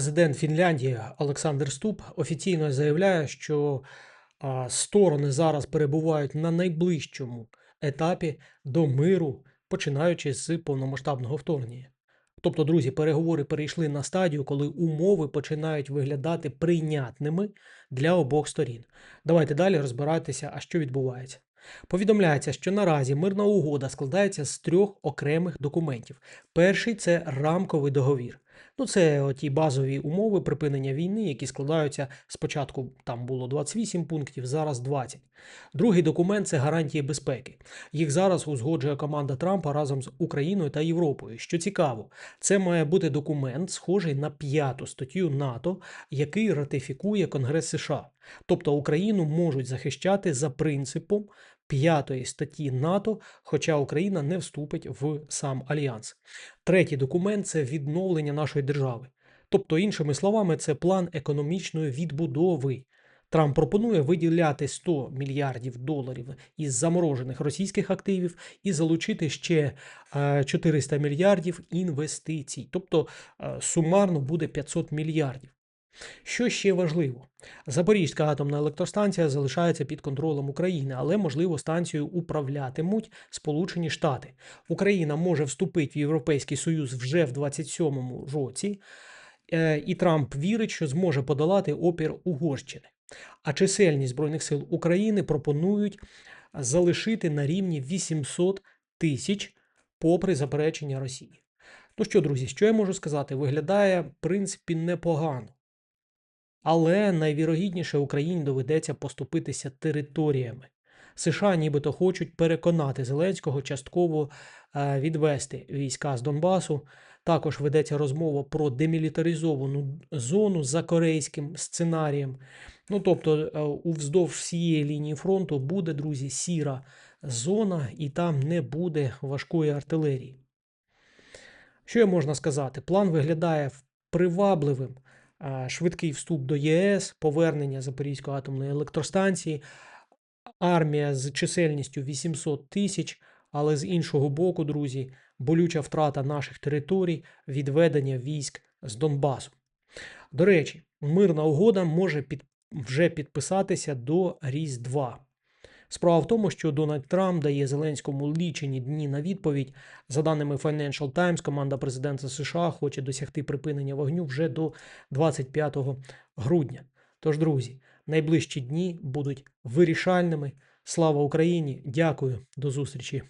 Президент Фінляндії Олександр Ступ офіційно заявляє, що сторони зараз перебувають на найближчому етапі до миру, починаючи з повномасштабного вторгнення. Тобто, друзі, переговори перейшли на стадію, коли умови починають виглядати прийнятними для обох сторін. Давайте далі розбиратися, а що відбувається. Повідомляється, що наразі мирна угода складається з трьох окремих документів. Перший це рамковий договір. Ну, це ті базові умови припинення війни, які складаються спочатку там було 28 пунктів, зараз 20. Другий документ це гарантії безпеки. Їх зараз узгоджує команда Трампа разом з Україною та Європою. Що цікаво, це має бути документ, схожий на п'яту статтю НАТО, який ратифікує Конгрес США. Тобто Україну можуть захищати за принципом п'ятої статті НАТО, хоча Україна не вступить в сам альянс. Третій документ це відновлення нашої держави. Тобто, іншими словами, це план економічної відбудови. Трамп пропонує виділяти 100 мільярдів доларів із заморожених російських активів і залучити ще е, 400 мільярдів інвестицій. Тобто е, сумарно буде 500 мільярдів. Що ще важливо? Запорізька атомна електростанція залишається під контролем України, але можливо станцією управлятимуть Сполучені Штати. Україна може вступити в Європейський Союз вже в 27-му році, е, і Трамп вірить, що зможе подолати опір Угорщини. А чисельність Збройних сил України пропонують залишити на рівні 800 тисяч попри заперечення Росії. Ну що, друзі, що я можу сказати? Виглядає, в принципі, непогано. Але найвірогідніше Україні доведеться поступитися територіями. США нібито хочуть переконати Зеленського частково е, відвести війська з Донбасу. Також ведеться розмова про демілітаризовану зону за корейським сценарієм. Ну тобто, е, уздовж всієї лінії фронту буде, друзі, сіра зона, і там не буде важкої артилерії. Що можна сказати? План виглядає привабливим. Швидкий вступ до ЄС, повернення Запорізької атомної електростанції, армія з чисельністю 800 тисяч, але з іншого боку, друзі, болюча втрата наших територій, відведення військ з Донбасу. До речі, мирна угода може під, вже підписатися до Різдва. Справа в тому, що Дональд Трамп дає Зеленському лічені дні на відповідь. За даними Financial Times, команда президента США хоче досягти припинення вогню вже до 25 грудня. Тож, друзі, найближчі дні будуть вирішальними. Слава Україні! Дякую, до зустрічі!